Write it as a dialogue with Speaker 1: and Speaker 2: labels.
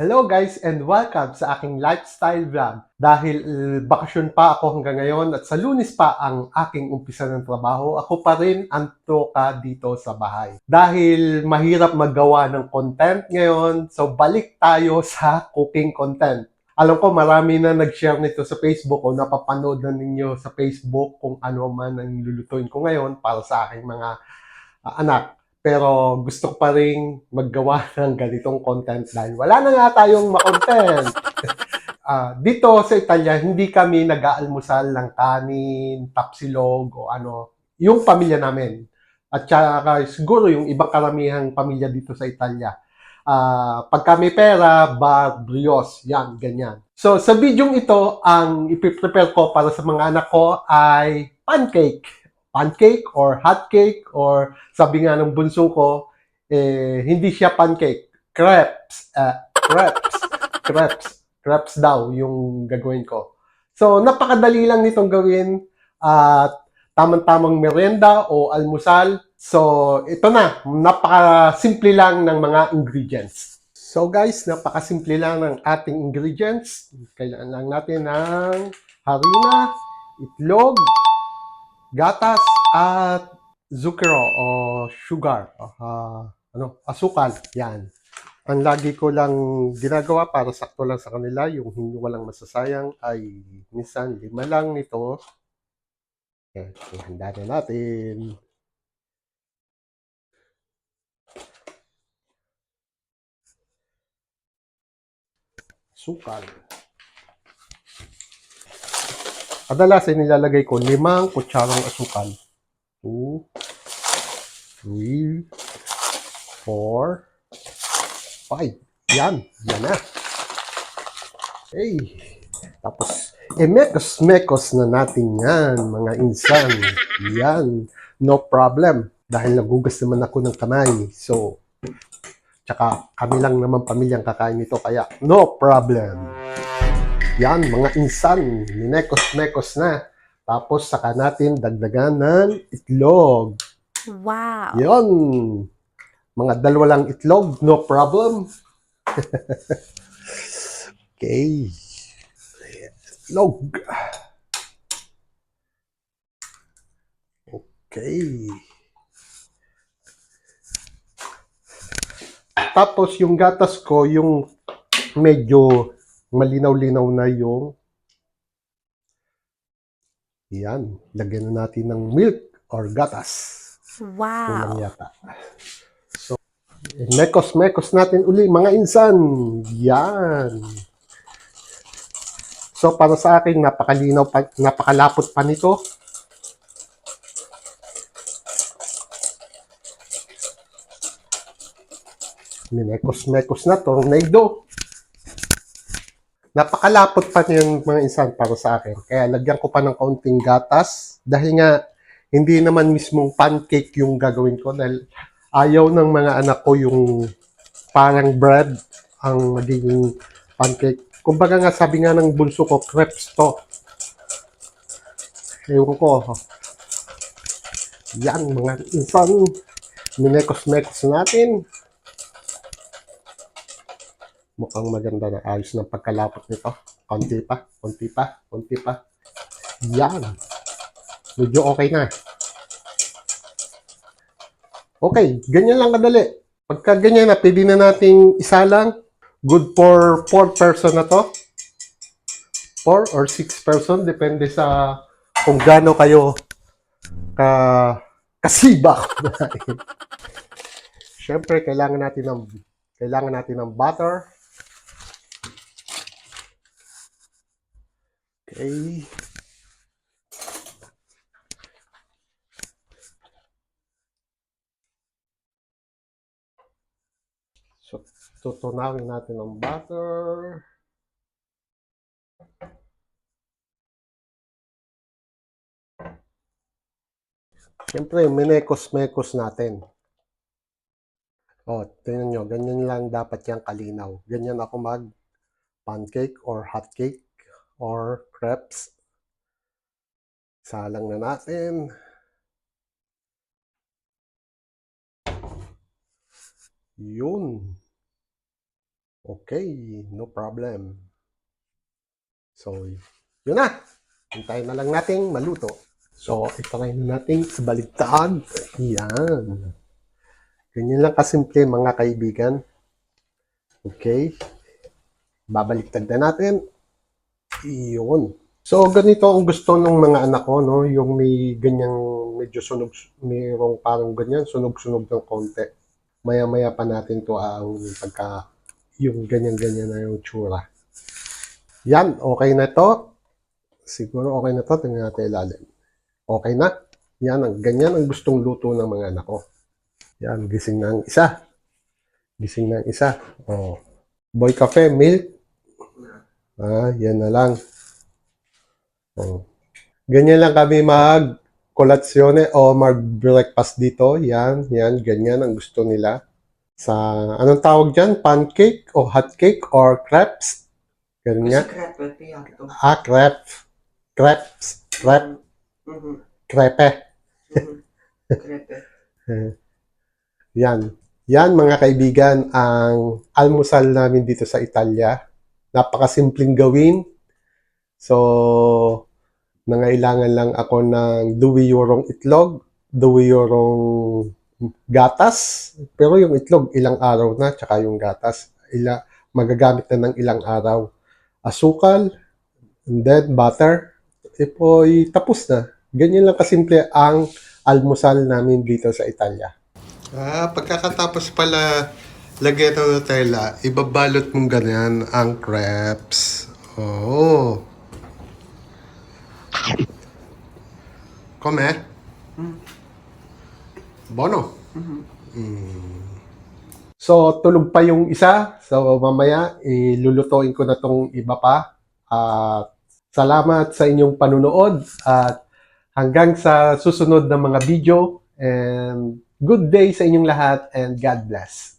Speaker 1: Hello guys and welcome sa aking lifestyle vlog. Dahil uh, bakasyon pa ako hanggang ngayon at sa lunis pa ang aking umpisa ng trabaho, ako pa rin ang toka dito sa bahay. Dahil mahirap maggawa ng content ngayon, so balik tayo sa cooking content. Alam ko marami na nag-share nito sa Facebook o napapanood na ninyo sa Facebook kung ano man ang lulutuin ko ngayon para sa aking mga ah, anak. Pero gusto ko pa rin maggawa ng ganitong content dahil wala na nga tayong ma-content. Ah, dito sa Italia, hindi kami nag-aalmusal ng kanin, tapsilog o ano, yung pamilya namin. At saka siguro yung ibang karamihang pamilya dito sa Italia. Ah, pag kami pera, bar, brios, yan, ganyan. So sa video ito, ang ipiprepare ko para sa mga anak ko ay pancake pancake or hot cake or sabi nga ng bunso ko, eh, hindi siya pancake. Crepes. Uh, crepes. crepes. Crepes daw yung gagawin ko. So, napakadali lang nitong gawin at tamang-tamang merienda o almusal. So, ito na. Napaka-simple lang ng mga ingredients. So guys, napakasimple lang ng ating ingredients. Kailangan lang natin ng harina, itlog, gatas at zucchero o sugar, ah, ano, asukal, yan. Ang lagi ko lang ginagawa para sakto lang sa kanila, yung hindi walang masasayang ay minsan lima lang nito. Okay, handa na natin. Sukal. Kadalasan nilalagay ko limang kutsarang asukal. 2, 3, 4, 5. Yan. Yan na. Okay. Tapos, emekos-mekos na natin yan, mga insan. Yan. No problem. Dahil nagugas naman ako ng kamay. So, tsaka kami lang naman pamilyang kakain nito. Kaya, no problem. Yan, mga insan, minekos-mekos na. Tapos saka natin dagdagan ng itlog.
Speaker 2: Wow.
Speaker 1: Yon. Mga dalawa lang itlog, no problem. okay. Itlog. Okay. Tapos yung gatas ko, yung medyo malinaw-linaw na yung yan, lagyan na natin ng milk or gatas.
Speaker 2: Wow.
Speaker 1: yata. So, mekos-mekos natin uli, mga insan. Yan. So, para sa akin, napakalinaw pa, napakalapot pa nito. Minekos-mekos na, tornado. Napakalapot pa niyan mga insan para sa akin. Kaya lagyan ko pa ng kaunting gatas. Dahil nga, hindi naman mismong pancake yung gagawin ko. Dahil ayaw ng mga anak ko yung parang bread ang magiging pancake. Kumbaga nga, sabi nga ng bunso ko, crepes to. Ewan ko. Yan, mga insan. Minekos-mekos natin. Mukhang maganda na ayos ng pagkalapot nito. Konti pa, konti pa, konti pa. Yan. Medyo okay na. Okay, ganyan lang kadali. Pagka ganyan na, pwede na nating isa lang. Good for 4 person na to. 4 or 6 person, depende sa kung gaano kayo ka kasibak. Siyempre, kailangan natin ng kailangan natin ng butter. Okay. So, tutunawin natin ng butter. Siyempre, minekos-mekos natin. O, tingnan nyo, ganyan lang dapat yung kalinaw. Ganyan ako mag pancake or hot cake or crepes. Salang na natin. Yun. Okay, no problem. So, yun na. Hintayin na lang natin maluto. So, itry na natin sa baligtad. Yan. Ganyan lang kasimple mga kaibigan. Okay. Babaliktad na natin. Iyon. So, ganito ang gusto ng mga anak ko, no? Yung may ganyang medyo sunog, mayroong parang ganyan, sunog-sunog ng konti. Maya-maya pa natin to ang pagka, yung ganyan-ganyan na yung tsura. Yan, okay na to. Siguro okay na to. Tingnan natin ilalim. Okay na. Yan, ang ganyan ang gustong luto ng mga anak ko. Yan, gising na ang isa. Gising na ang isa. Oh. Boy cafe, milk. Ah, yan na lang. Oh. Ganyan lang kami mag kolatsyon o mag-breakfast dito. Yan, yan, ganyan ang gusto nila. Sa, anong tawag dyan? Pancake o hot cake or crepes? Ganun nga. Ah, crepe. Crepes. Crepe.
Speaker 2: Mhm,
Speaker 1: Crepe.
Speaker 2: mhm. Crepe.
Speaker 1: Yan. Yan mga kaibigan ang almusal namin dito sa Italia. Napakasimpleng gawin. So, nangailangan lang ako ng duwiyorong itlog, duwiyorong gatas. Pero yung itlog, ilang araw na, tsaka yung gatas, ila, magagamit na ng ilang araw. Asukal, and then butter. E po, tapos na. Ganyan lang kasimple ang almusal namin dito sa Italia. Ah, pagkakatapos pala lagyan ng Nutella, ibabalot mong ganyan ang crepes. Oh. Come? Bono. Mm. So, tulog pa yung isa. So, mamaya, ilulutuin ko na tong iba pa. At salamat sa inyong panunood. At hanggang sa susunod na mga video. And good day sa inyong lahat and God bless.